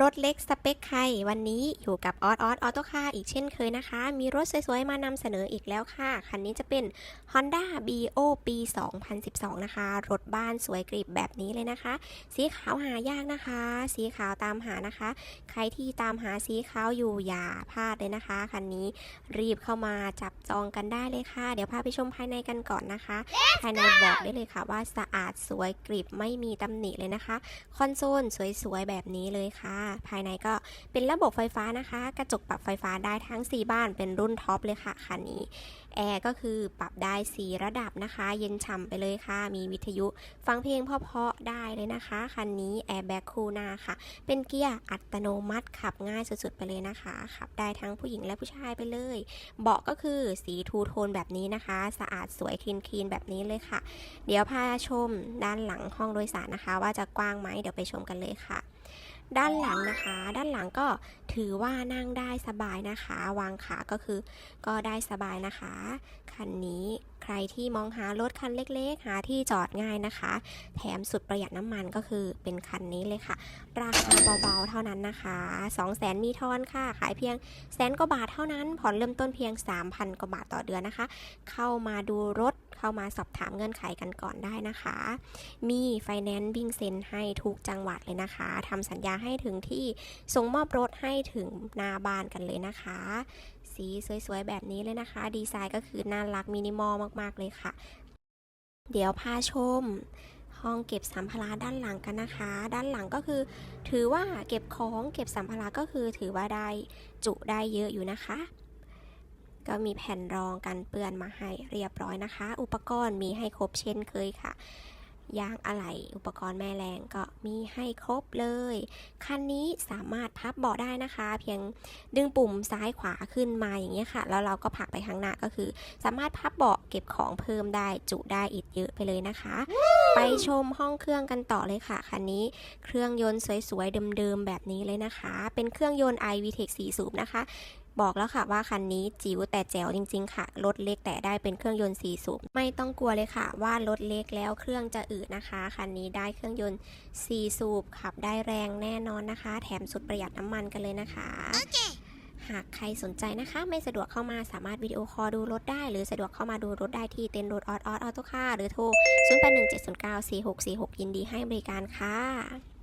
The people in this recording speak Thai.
รถเล็กสเปคใครวันนี้อยู่กับออสออสออโตคาอีกเช่นเคยนะคะ มีรถสวยๆ มานำเสนออีกแล้วค่ะ คันนี้จะเป็น Honda BO ปี 2012 นะคะ รถบ้านสวยกริบแบบนี้เลยนะคะ สีขาวหายากนะคะ สีขาวตามหานะคะ ใครที่ตามหาสีขาวอยู่อย่าพลาดเลยนะคะ คันนี้รีบเข้ามาจับจองกันได้เลยค่ะ เดี๋ยวพาไปชมภายในกันก่อนนะคะ ภายในบอกได้เลยค่ะว่าสะอาดสวยกริบไม่มีตำหนิเลยนะคะ คอนโซลสวยๆแบบนี้เลยค่ะภายในก็เป็นระบบไฟฟ้านะคะ กระจกปรับไฟฟ้าได้ทั้ง 4 บ้านเป็นรุ่นท็อปเลยค่ะคันนี้แอร์ก็คือปรับได้ 4 ระดับนะคะ เย็นฉ่ำไปเลยค่ะ มีวิทยุฟังเพลงเพาะๆได้เลยนะคะคันนี้แอร์แบ็คคูหน้าค่ะ เป็นเกียร์อัตโนมัติขับง่ายสุดๆไปเลยนะคะขับได้ทั้งผู้หญิงและผู้ชายไปเลย เบาะก็คือสีทูโทนแบบนี้นะคะ สะอาดสวยคลีนคลีนแบบนี้เลยค่ะ เดี๋ยวพาชมด้านหลังห้องโดยสารนะคะ ว่าจะกว้างไหมเดี๋ยวไปชมกันเลยค่ะ ด้านหลังนะคะ ด้านหลังก็ ถือว่านั่งได้สบายนะคะ วางขาก็คือ ก็ได้สบายนะคะ คันนี้ใครที่มองหารถคันเล็กๆ หาที่จอดง่ายนะคะ แถมสุดประหยัดน้ำมันก็คือเป็นคันนี้เลยค่ะ ราคาเบาๆเท่านั้นนะคะ2 0 0แสนมีทอนค่ะ ขายเพียงแสนกว่าบาทเท่านั้น ผ่อนเริ่มต้นเพียง 3,000กว่าบาทต่อเดือนนะคะ เข้ามาดูรถเข้ามาสอบถามเงื่อนไขกันก่อนได้นะคะ มีไฟแนนซ์วิ่งเซ็นให้ทุกจังหวัดเลยนะคะทำสัญญาให้ถึงที่ส่งมอบรถให้ถึงหน้าบ้านกันเลยนะคะ สีสวยๆ แบบนี้เลยนะคะ ดีไซน์ก็คือน่ารักมินิมอลมากๆเลยค่ะ เดี๋ยวพาชมห้องเก็บสัมภาระด้านหลังกันนะคะ ด้านหลังก็คือ ถือว่าเก็บของเก็บสัมภาระก็คือถือว่าได้จุได้เยอะอยู่นะคะ ก็มีแผ่นรองกันเปื้อนมาให้เรียบร้อยนะคะ อุปกรณ์มีให้ครบเช่นเคยค่ะ ยางอะไหล่อุปกรณ์แม่แรงก็มีให้ครบเลย คันนี้สามารถพับเบาะได้นะคะ เพียงดึงปุ่มซ้ายขวาขึ้นมาอย่างเงี้ยค่ะ แล้วเราก็ผลักไปข้างหน้าก็คือ สามารถพับเบาะเก็บของเพิ่มได้จุได้อีกเยอะไปเลยนะคะ ไปชมห้องเครื่องกันต่อเลยค่ะคันนี้เครื่องยนต์สวยๆเดิมๆแบบนี้เลยนะคะ เป็นเครื่องยนต์ iVTEC 4สูบนะคะ บอกแล้วค่ะว่าคันนี้จิ๋วแต่แจ๋วจริง ๆ ค่ะ รถเล็กแต่ได้เป็นเครื่องยนต์4สูบไม่ต้องกลัวเลยค่ะ ว่ารถเล็กแล้วเครื่องจะอืดนะคะ คันนี้ได้เครื่องยนต์4สูบขับได้แรงแน่นอนนะคะ แถมสุดประหยัดน้ำมันกันเลยนะคะหากใครสนใจนะคะ ไม่สะดวกเข้ามาสามารถวิดีโอคอลดูรถได้ หรือสะดวกเข้ามาดูรถได้ที่เต็นท์รถออสออสออโต้คาร์หรือโทร 0817094646 ยินดีให้บริการค่ะ